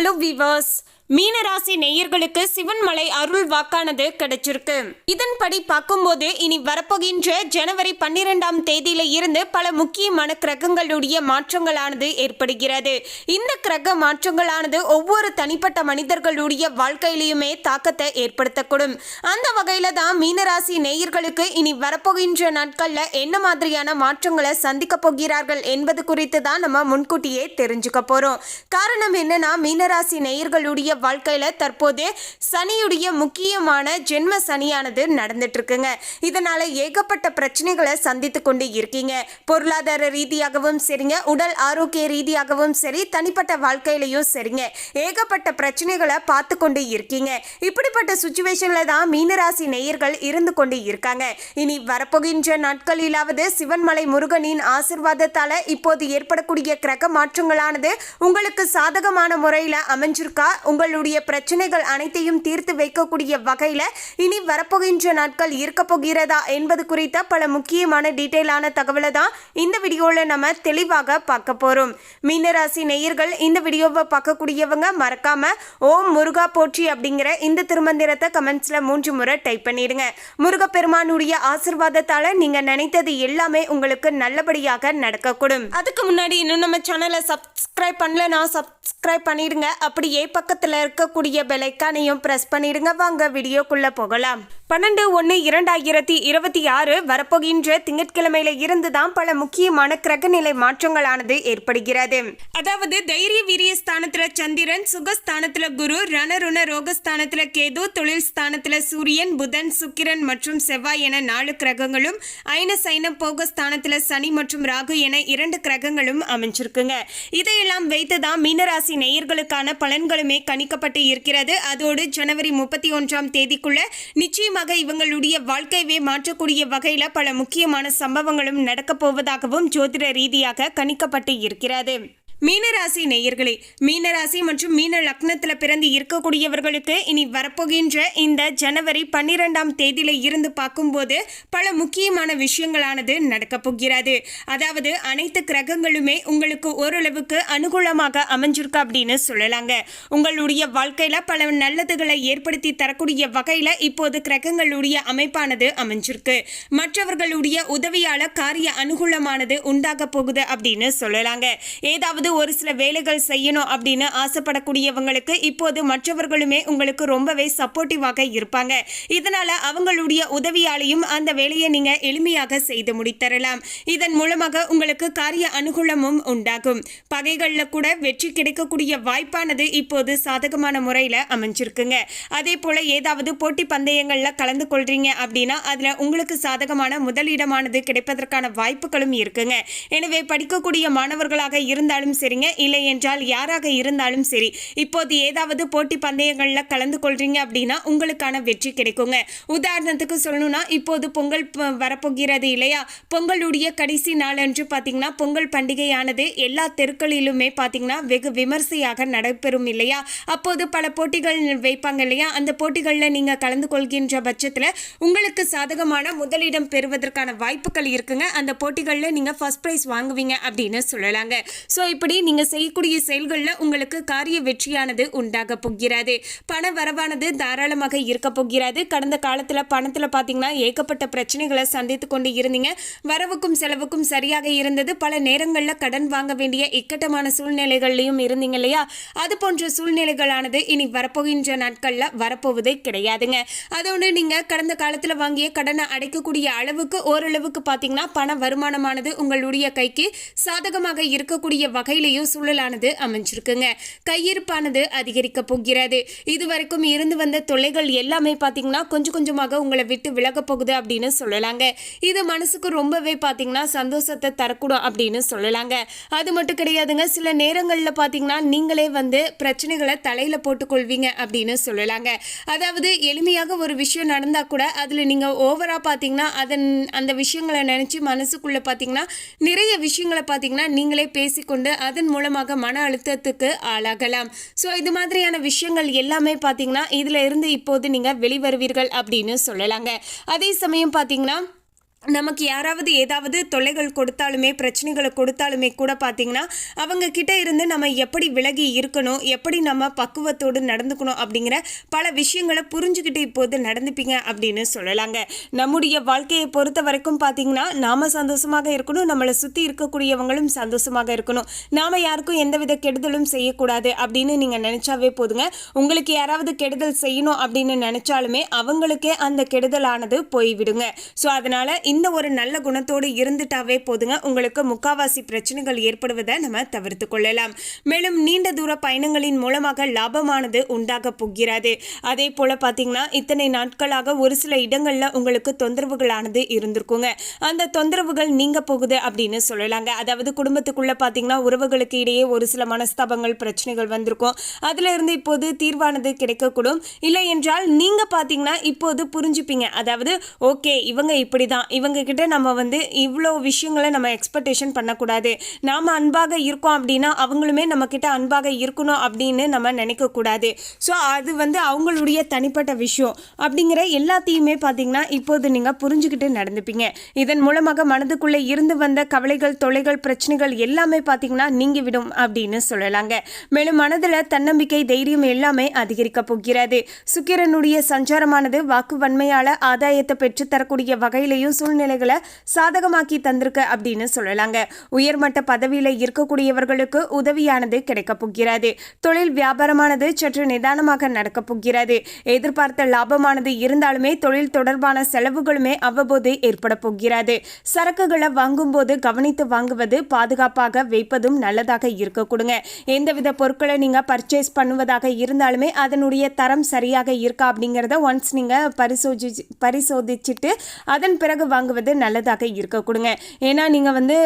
los vivos. மீனராசி நேயர்களுக்கு சிவன்மலை அருள் வாக்கானது கிடைச்சிருக்கு. இதன்படி பார்க்கும்போது இனி வரப்போகின்ற ஜனவரி பன்னிரெண்டாம் தேதியில இருந்து பல முக்கியமான கிரகங்களுடைய மாற்றங்களானது ஏற்படுகிறது. இந்த கிரக மாற்றங்களானது ஒவ்வொரு தனிப்பட்ட மனிதர்களுடைய வாழ்க்கையிலையுமே தாக்கத்தை ஏற்படுத்தக்கூடும். அந்த வகையில தான் மீனராசி நேயர்களுக்கு இனி வரப்போகின்ற நாட்கள்ல என்ன மாதிரியான மாற்றங்களை சந்திக்க போகிறார்கள் என்பது குறித்து தான் நம்ம முன்கூட்டியே தெரிஞ்சுக்க போறோம். காரணம் என்னன்னா மீனராசி நேயர்களுடைய வாழ்க்கையில் தற்போது சனியுடைய முக்கியமான ஜென்ம சனியானது நடந்துட்டு இருக்குங்க இதனால ஏகப்பட்ட பிரச்சனைகளை சந்தித்து கொண்டு இருக்கீங்க. பொருளாதார ரீதியாகவும் சரிங்க. உடல் ஆரோக்கிய ரீதியாகவும் சரி. தனிப்பட்ட வாழ்க்கையிலையும் சரிங்க. ஏகப்பட்ட பிரச்சனைகளை பார்த்து கொண்டு இருக்கீங்க. இப்படிப்பட்ட சுச்சுவேஷன்ல தான் மீனராசி நேயர்கள் இருந்து கொண்டு இருக்காங்க. இனி வரப்போகின்ற நாட்களிலாவது சிவன்மலை முருகனின் ஆசிர்வாதத்தால் இப்போது ஏற்படக்கூடிய கிரக மாற்றங்களானது உங்களுக்கு சாதகமான முறையில் அமைஞ்சிருக்கா? உங்களுடைய பிரச்சனைகள் அனைத்தையும் தீர்த்து வைக்கக்கூடிய வகையில் இனி வரப்போகின்ற நாட்கள் இருக்க போகிறதா என்பது குறித்த பல முக்கியமான டீட்டெயிலான தகவலை தான் இந்த வீடியோவில் நம்ம தெளிவாக பார்க்க போகிறோம் மீனராசி நேயர்கள் இந்த வீடியோவை பார்க்கக்கூடியவங்க மறக்காம ஓம் முருகா போற்றி அப்படிங்கிற இந்த திருமந்திரத்தை கமெண்ட்ஸில் மூன்று முறை டைப் பண்ணிடுங்க. முருகப்பெருமானுடைய ஆசிர்வாதத்தால் நீங்கள் நினைத்தது எல்லாமே உங்களுக்கு நல்லபடியாக நடக்கக்கூடும். அதுக்கு முன்னாடி இன்னும் நம்ம சேனலை சப்ஸ்கிரைப் பண்ணலன்னா சப்ஸ்கிரைப் பண்ணிடுங்க. அப்படியே பக்கத்தில் இருக்கக்கூடிய பெலைக்கானையும் ப்ரெஸ் பண்ணிடுங்க. வாங்க வீடியோக்குள்ளே போகலாம். பன்னெண்டு ஒன்று இரண்டாயிரத்தி இருபத்தி ஆறு வரப்போகின்ற திங்கட்கிழமையில இருந்து தான் பல முக்கியமான கிரகநிலை மாற்றங்களானது ஏற்படுகிறது. அதாவது தைரிய வீரிய ஸ்தானத்துல சந்திரன் சுகஸ்தானத்துல குரு ரணருண ரோகஸ்தானத்துல கேது தொழில் ஸ்தானத்துல சூரியன் புதன் சுக்கிரன் மற்றும் செவ்வாய் என நாலு கிரகங்களும் ஐன சைன போக ஸ்தானத்துல சனி மற்றும் ராகு என இரண்டு கிரகங்களும் அமைஞ்சிருக்குங்க. இதையெல்லாம் வைத்துதான் மீனராசி நேயர்களுக்கான பலன்களுமே கணிக்கப்பட்டு இருக்கிறது. அதோடு ஜனவரி முப்பத்தி ஒன்றாம் தேதிக்குள்ள நிச்சயமாக இவங்களுடைய வாழ்க்கையவே மாற்றக்கூடிய வகையில பல முக்கியமான சம்பவங்களும் நடக்கப் போவதாகவும் ஜோதிட ரீதியாக கணிக்கப்பட்டு இருக்கிறது. மீனராசி நேயர்களே மீனராசி மற்றும் மீன லக்னத்தில் பிறந்து இருக்கக்கூடியவர்களுக்கு இனி வரப்போகின்ற இந்த ஜனவரி பன்னிரெண்டாம் தேதியில இருந்து பார்க்கும்போது பல முக்கியமான விஷயங்களானது நடக்கப் போகிறது. அதாவது அனைத்து கிரகங்களுமே உங்களுக்கு ஓரளவுக்கு அனுகூலமாக அமைஞ்சிருக்கு அப்படின்னு சொல்லலாங்க. உங்களுடைய வாழ்க்கையில பல நல்லதுகளை ஏற்படுத்தி தரக்கூடிய வகையில இப்போது கிரகங்களுடைய அமைப்பானது அமைஞ்சிருக்கு. மற்றவர்களுடைய உதவியால் காரிய அனுகூலமானது உண்டாக போகுது அப்படின்னு சொல்லலாங்க. ஏதாவது ஒரு சில வேலைகள் செய்யணும் அப்படின்னு ஆசைப்படக்கூடியவங்களுக்கு இப்போது மற்றவர்களுமே உங்களுக்கு ரொம்பவே சப்போர்ட்டிவாக இருப்பாங்க. இதனால அவங்களுடைய உதவியாலையும் அந்த வேலையை நீங்க எளிமையாக செய்து முடித்தரலாம். இதன் மூலமாக உங்களுக்கு காரிய அனுகூலமும் உண்டாகும். பகைகள்ல கூட வெற்றி கிடைக்கக்கூடிய வாய்ப்பானது இப்போது சாதகமான முறையில் அமைஞ்சிருக்குங்க. அதே போல ஏதாவது போட்டி பந்தயங்கள்ல கலந்து கொள்றீங்க அப்படின்னா அதுல உங்களுக்கு சாதகமான முதலிடமானது கிடைப்பதற்கான வாய்ப்புகளும் இருக்குங்க. எனவே படிக்கக்கூடிய மாணவர்களாக இருந்தாலும் சரிங்க. இல்லை என்றால் யாராக இருந்தாலும் சரி. இப்போது ஏதாவது போட்டி பந்தயங்கள்ல கலந்து கொள்றீங்க அப்படின்னா உங்களுக்கான வெற்றி கிடைக்குங்க. உதாரணத்துக்கு சொல்லணும்னா இப்போது பொங்கல் வரப்போகிறது இல்லையா? பொங்கலுடைய கடைசி நாளன்று பார்த்தீங்கன்னா பொங்கல் பண்டிகையானது எல்லா தெருக்களிலுமே பார்த்தீங்கன்னா வெகு விமர்சையாக நடைபெறும் இல்லையா? அப்போது பல போட்டிகள் வைப்பாங்க இல்லையா? அந்த போட்டிகளில் நீங்கள் கலந்து கொள்கின்ற பட்சத்தில் உங்களுக்கு சாதகமான முதலிடம் பெறுவதற்கான வாய்ப்புகள் இருக்குங்க. அந்த போட்டிகளில் நீங்கள் ஃபர்ஸ்ட் ப்ரைஸ் வாங்குவீங்க அப்படின்னு சொல்லலாங்க. ஸோ இப்படி நீங்கள் செய்யக்கூடிய செயல்களில் உங்களுக்கு காரிய வெற்றியானது உண்டாக போகிறது. பண வரவானது தாராளமாக இருக்க போகிறது. கடந்த காலத்தில் பணத்தில் பார்த்தீங்கன்னா ஏகப்பட்ட பிரச்சனைகளை சந்தித்து கொண்டு இருந்தீங்க. வரவுக்கும் செலவுக்கும் சரியாக இருந்தது. பல நேரங்களில் கடன் வாங்க வேண்டிய இக்கட்டமான சூழ்நிலைகள்லையும் இருந்தீங்க இல்லையா? அது போன்ற சூழ்நிலைகளானது இனி வரப்போகின்ற நாட்களில் வரப்போவதே கிடையாதுங்க. அதோடு நீங்கள் கடந்த காலத்தில் வாங்கிய கடனை அடைக்கக்கூடிய அளவுக்கு ஓரளவுக்கு பார்த்தீங்கன்னா பண வருமானமானது உங்களுடைய கைக்கு சாதகமாக இருக்கக்கூடிய வகையிலேயும் சூழலானது அமைஞ்சிருக்குங்க. கையிருப்பானது அதிகரிக்க போகிறது. இதுவரைக்கும் இருந்து வந்த தொல்லைகள் எல்லாமே பார்த்தீங்கன்னா கொஞ்சம் கொஞ்சமாக உங்களை விட்டு விலக போகுது அப்படின்னு சொல்லலாங்க. இது மனசுக்கு ரொம்பவே பார்த்தீங்கன்னா சந்தோஷத்தை தரக்கூடும் அப்படின்னு சொல்லலாங்க. அது மட்டும் கிடையாதுங்க சில நேரங்களில் பார்த்தீங்கன்னா நீங்களே வந்து பிரச்சனைகளை தலையில் போட்டுக்கொள்வீங்க அப்படின்னு சொல்லலாங்க. அதாவது எளிமையாக ஒரு விஷயம் நடந்தால் கூட அதில் நீங்கள் ஓவராக பார்த்தீங்கன்னா அதன் அந்த விஷயங்களை நினச்சி மனசுக்குள்ளே பார்த்தீங்கன்னா நிறைய விஷயங்களை பார்த்தீங்கன்னா நீங்களே பேசிக்கொண்டு அதன் மூலமாக மன அழுத்தத்துக்கு ஆளாகலாம். ஸோ இது மாதிரியான விஷயங்கள் எல்லாமே பார்த்தீங்கன்னா இதில் இருந்து இப்போது நீங்கள் வெளிவருவீர்கள் அப்படின்னு சொல்லலாங்க. அதே சமயம் பார்த்தீங்கன்னா நமக்கு யாராவது ஏதாவது தொல்லைகள் கொடுத்தாலுமே பிரச்சனைகளை கொடுத்தாலுமே கூட பார்த்தீங்கன்னா அவங்க கிட்ட இருந்து நம்ம எப்படி விலகி இருக்கணும் எப்படி நம்ம பக்குவத்தோடு நடந்துக்கணும் அப்படிங்கிற பல விஷயங்களை புரிஞ்சுக்கிட்டு இப்போது நடந்துப்பீங்க அப்படின்னு சொல்லலாங்க. நம்முடைய வாழ்க்கையை பொறுத்த வரைக்கும் பார்த்தீங்கன்னா நாம் சந்தோஷமாக இருக்கணும் நம்மளை சுற்றி இருக்கக்கூடியவங்களும் சந்தோஷமாக இருக்கணும். நாம யாருக்கும் எந்தவித கெடுதலும் செய்யக்கூடாது அப்படின்னு நீங்கள் நினச்சாவே போதுங்க. உங்களுக்கு யாராவது கெடுதல் செய்யணும் அப்படின்னு நினச்சாலுமே அவங்களுக்கே அந்த கெடுதலானது போய்விடுங்க. ஸோ அதனால் இந்த ஒரு நல்ல குணத்தோடு இருந்துட்டாவே போதுங்க. உங்களுக்கு முக்காவாசி பிரச்சனைகள் ஏற்படுவதை நம்ம தவிர்த்து கொள்ளலாம். மேலும் நீண்ட தூர பயணங்களின் மூலமாக லாபமானது உண்டாக போகிறது. அதே போல பார்த்தீங்கன்னா இத்தனை நாட்களாக ஒரு சில இடங்களில் உங்களுக்கு தொந்தரவுகளானது இருந்திருக்குங்க. அந்த தொந்தரவுகள் நீங்க போகுது அப்படின்னு சொல்லலாங்க. அதாவது குடும்பத்துக்குள்ள பார்த்தீங்கன்னா உறவுகளுக்கு இடையே ஒரு சில மனஸ்தாபங்கள் பிரச்சனைகள் வந்திருக்கும். அதுல இருந்து இப்போது தீர்வானது கிடைக்கக்கூடும். இல்லை என்றால் நீங்க பார்த்தீங்கன்னா இப்போது புரிஞ்சுப்பீங்க. அதாவது ஓகே இவங்க இப்படி தான் இவங்கக்கிட்ட நம்ம வந்து இவ்வளோ விஷயங்களை நம்ம எக்ஸ்பெக்டேஷன் பண்ணக்கூடாது. நாம் அன்பாக இருக்கோம் அப்படின்னா அவங்களுமே நம்மக்கிட்ட அன்பாக இருக்கணும் அப்படின்னு நம்ம நினைக்கக்கூடாது. ஸோ அது வந்து அவங்களுடைய தனிப்பட்ட விஷயம். அப்படிங்கிற எல்லாத்தையுமே பார்த்தீங்கன்னா இப்போது நீங்கள் புரிஞ்சுக்கிட்டு நடந்துப்பீங்க. இதன் மூலமாக மனதுக்குள்ளே இருந்து வந்த கவலைகள் தொலைகள் பிரச்சனைகள் எல்லாமே பார்த்தீங்கன்னா நீங்கிவிடும் அப்படின்னு சொல்லலாங்க. மேலும் மனதில் தன்னம்பிக்கை தைரியம் எல்லாமே அதிகரிக்க போகிறது. சுக்கிரனுடைய சஞ்சாரமானது வாக்கு வன்மையால் ஆதாயத்தை பெற்றுத்தரக்கூடிய வகையிலையும் சூழ்நிலைகளை சாதகமாக்கி தந்திருக்கு அப்படின்னு சொல்லலாங்க. உயர்மட்ட பதவியில் இருக்கக்கூடியவர்களுக்கு உதவியானது கிடைக்கப் போகிறது. தொழில் வியாபாரமானது சற்று நிதானமாக நடக்கப் போகிறது. எதிர்பார்த்த லாபமானது இருந்தாலுமே தொழில் தொடர்பான செலவுகளுமே அவ்வப்போது ஏற்பட போகிறது. சரக்குகளை வாங்கும்போது கவனித்து வாங்குவது பாதுகாப்பாக வைப்பதும் நல்லதாக இருக்க கொடுங்க. எந்தவித பொருட்களை நீங்க பர்ச்சேஸ் பண்ணுவதாக இருந்தாலுமே அதனுடைய தரம் சரியாக இருக்கா அப்படிங்கிறத ஒன்ஸ் நீங்க பரிசோதி பரிசோதிச்சுட்டு அதன் பிறகு வாங்குவது நல்லதாக இருக்க கொடுங்க. ஏன்னா நீங்கள் வந்து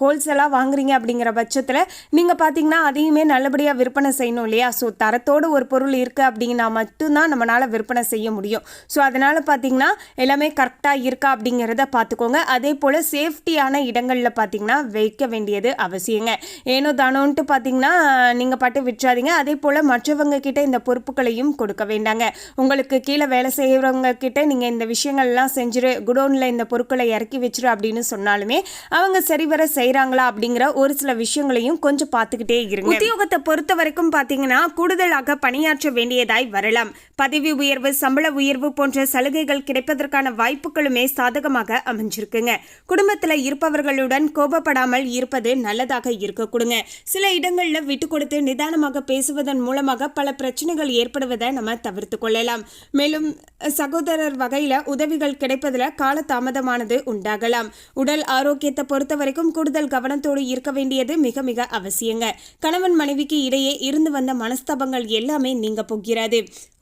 ஹோல்சேலாக வாங்குறீங்க அப்படிங்கிற பட்சத்தில் நீங்கள் பார்த்தீங்கன்னா அதையுமே நல்லபடியாக விற்பனை செய்யணும் இல்லையா? ஸோ தரத்தோடு ஒரு பொருள் இருக்குது அப்படின்னா மட்டும்தான் நம்மளால் விற்பனை செய்ய முடியும். ஸோ அதனால் பார்த்தீங்கன்னா எல்லாமே கரெக்டாக இருக்கா அப்படிங்கிறத பார்த்துக்கோங்க அதே போல் சேஃப்டியான இடங்களில் பார்த்தீங்கன்னா வைக்க வேண்டியது அவசியங்க. ஏனோ தானோன்ட்டு பார்த்தீங்கன்னா நீங்கள் பாட்டு விற்றாதீங்க. அதே போல் மற்றவங்க கிட்ட இந்த பொறுப்புகளையும் கொடுக்க வேண்டாங்க. உங்களுக்கு கீழே வேலை செய்கிறவங்க கிட்ட நீங்கள் இந்த விஷயங்கள்லாம் செஞ்சுரு குடோனில் இந்த பொருட்களை இறக்கி வச்சிரு அப்படின்னு சொன்னாலுமே அவங்க சரிவர செய்கிறாங்களா அப்படிங்கிற ஒரு சில விஷயங்களையும் கொஞ்சம் பார்த்துக்கிட்டே இருங்க. உத்தியோகத்தை பொறுத்த வரைக்கும் பார்த்தீங்கன்னா கூடுதலாக பணியாற்ற வேண்டியதாய் வரலாம். பதவி உயர்வு சம்பள உயர்வு போன்ற சலுகைகள் கிடைப்பதற்கான வாய்ப்புகளுமே சாதகமாக அமைஞ்சிருக்குங்க. குடும்பத்தில் இருப்பவர்களுடன் கோபப்படாமல் இருப்பது நல்லதாக இருக்க கொடுங்க. சில இடங்களில் விட்டு கொடுத்து நிதானமாக பேசுவதன் மூலமாக பல பிரச்சனைகள் ஏற்படுவதை நம்ம தவிர்த்து கொள்ளலாம். மேலும் சகோதரர் வகையில் உதவிகள் கிடைப்பதில் கால தாமதமானது உண்டாகலாம். உடல் ஆரோக்கியத்தை பொறுத்த வரைக்கும் கூடுதல் கவனத்தோடு இருக்க வேண்டியது மிக மிக அவசியங்க. கணவன் மனைவிக்கு இடையே இருந்து வந்த மனஸ்தாபங்கள் எல்லாமே நீங்க போகிறது.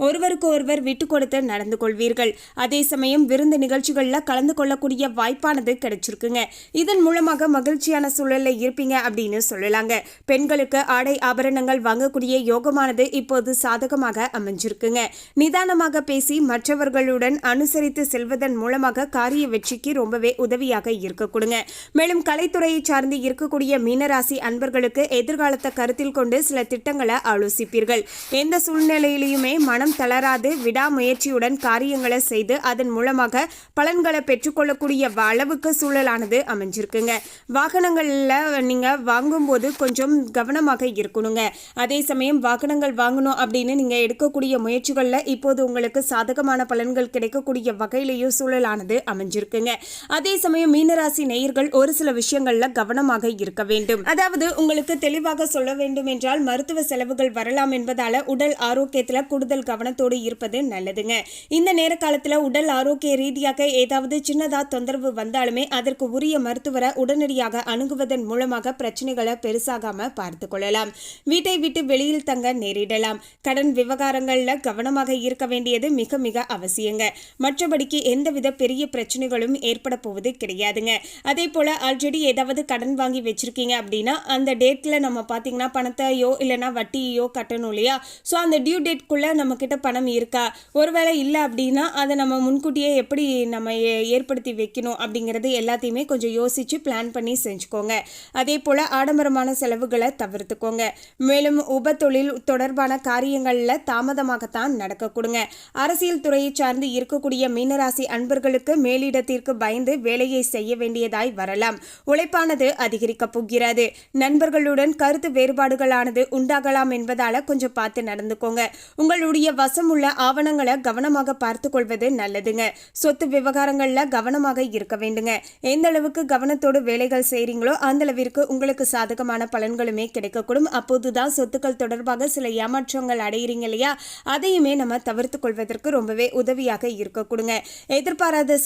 ஒருவருக்கு ஒருவர் விட்டு கொடுத்து நடந்து கொள்வீர்கள். அதே சமயம் விருந்து நிகழ்ச்சிகளில் கலந்து கொள்ளக்கூடிய வாய்ப்பானது கிடைச்சிருக்குங்க. இதன் மூலமாக மகிழ்ச்சியான சூழலில் இருப்பீங்க அப்படின்னு சொல்லலாங்க. பெண்களுக்கு ஆடை ஆபரணங்கள் வாங்கக்கூடிய யோகமானது இப்போது சாதகமாக அமைஞ்சிருக்குங்க. நிதானமாக பேசி மற்றவர்களுடன் அனுசரித்து செல்வதன் மூலமாக காரிய வெற்றி வளர்ச்சிக்கு ரொம்பவே உதவியாக இருக்க கொடுங்க. மேலும் கலைத்துறையை சார்ந்து இருக்கக்கூடிய மீனராசி அன்பர்களுக்கு எதிர்காலத்தை கருத்தில் கொண்டு சில திட்டங்களை ஆலோசிப்பீர்கள். எந்த சூழ்நிலையிலையுமே மனம் தளராது விடாமுயற்சியுடன் காரியங்களை செய்து அதன் மூலமாக பலன்களை பெற்றுக்கொள்ளக்கூடிய அளவுக்கு சூழலானது அமைஞ்சிருக்குங்க. வாகனங்களில் நீங்கள் வாங்கும்போது கொஞ்சம் கவனமாக இருக்கணுங்க. அதே சமயம் வாகனங்கள் வாங்கணும் அப்படின்னு நீங்கள் எடுக்கக்கூடிய முயற்சிகளில் இப்போது உங்களுக்கு சாதகமான பலன்கள் கிடைக்கக்கூடிய வகையிலேயும் சூழலானது அமைஞ்சிருக்கு. அமைஞ்சிருக்குங்க அதே சமயம் மீனராசி நேயர்கள் ஒரு சில விஷயங்கள்ல கவனமாக இருக்க வேண்டும். அதாவது உங்களுக்கு தெளிவாக சொல்ல வேண்டும் என்றால் மருத்துவ செலவுகள் வரலாம் என்பதால உடல் ஆரோக்கியத்துல கூடுதல் கவனத்தோடு இருப்பது நல்லதுங்க. இந்த நேர காலத்துல உடல் ஆரோக்கிய ரீதியாக ஏதாவது சின்னதா தொந்தரவு வந்தாலுமே அதற்கு உரிய மருத்துவரை உடனடியாக அணுகுவதன் மூலமாக பிரச்சனைகளை பெருசாகாம பார்த்து கொள்ளலாம். வீட்டை விட்டு வெளியில் தங்க நேரிடலாம். கடன் விவகாரங்கள்ல கவனமாக இருக்க வேண்டியது மிக மிக அவசியங்க. மற்றபடிக்கு எந்தவித பெரிய பிரச்சனைகள் பிரச்சனைகளும் ஏற்பட போவது கிடையாதுங்க. அதே போல் ஆல்ரெடி ஏதாவது கடன் வாங்கி வச்சுருக்கீங்க அப்படின்னா அந்த டேட்டில் நம்ம பாத்தீங்கன்னா பணத்தையோ இல்லைனா வட்டியோ கட்டணும் இல்லையா? ஸோ அந்த டியூ டேட்குள்ளே நம்மக்கிட்ட பணம் இருக்கா? ஒருவேளை இல்லை அப்படின்னா அதை நம்ம முன்கூட்டியே எப்படி நம்ம ஏற்படுத்தி வைக்கணும் அப்படிங்கிறது எல்லாத்தையுமே கொஞ்சம் யோசித்து பிளான் பண்ணி செஞ்சுக்கோங்க. அதே போல் ஆடம்பரமான செலவுகளை தவிர்த்துக்கோங்க. மேலும் உப தொழில் தொடர்பான காரியங்களில் தாமதமாகத்தான் நடக்க கொடுங்க. அரசியல் துறையை சார்ந்து இருக்கக்கூடிய மீனராசி அன்பர்களுக்கு மேலிட எதிர்காலத்திற்கு பயந்து வேலையை செய்ய வேண்டியதாய் வரலாம். உழைப்பானது அதிகரிக்கப் போகிறது. நண்பர்களுடன் கருத்து வேறுபாடுகளானது உண்டாகலாம் என்பதால கொஞ்சம் பார்த்து நடந்துக்கோங்க. உங்களுடைய வசம் உள்ள ஆவணங்களை கவனமாக பார்த்து கொள்வது நல்லதுங்க. சொத்து விவகாரங்கள்ல கவனமாக இருக்க வேண்டுங்க. எந்த அளவுக்கு கவனத்தோடு வேலைகள் செய்றீங்களோ அந்த அளவிற்கு உங்களுக்கு சாதகமான பலன்களுமே கிடைக்கக்கூடும். அப்போதுதான் சொத்துக்கள் தொடர்பாக சில ஏமாற்றங்கள் அடையிறீங்க இல்லையா? அதையுமே நம்ம தவிர்த்து கொள்வதற்கு ரொம்பவே உதவியாக இருக்கக்கூடுங்க. எதிர்பாராத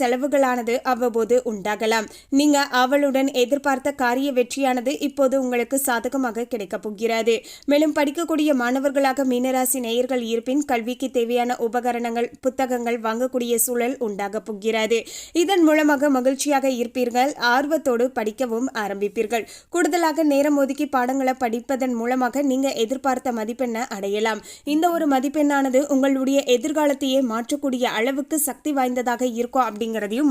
செலவுகளானது அவ்வப்போது உண்டாகலாம். நீங்க அவளுடன் எதிர்பார்த்த காரிய வெற்றியானது இப்போது உங்களுக்கு சாதகமாக கிடைக்கப் போகிறது. மேலும் படிக்கக்கூடிய மாணவர்களாக மீனராசி நேயர்கள் இருப்பின் கல்விக்கு தேவையான உபகரணங்கள் புத்தகங்கள் வாங்கக்கூடிய சூழல் உண்டாக போகிறது. இதன் மூலமாக மகிழ்ச்சியாக இருப்பீர்கள் ஆர்வத்தோடு படிக்கவும் ஆரம்பிப்பீர்கள். கூடுதலாக நேரம் ஒதுக்கி பாடங்களை படிப்பதன் மூலமாக நீங்க எதிர்பார்த்த மதிப்பெண்ணை அடையலாம். இந்த ஒரு மதிப்பெண்ணானது உங்களுடைய எதிர்காலத்தையே மாற்றக்கூடிய அளவுக்கு சக்தி வாய்ந்ததாக இருக்கும் அப்படிங்கறதையும்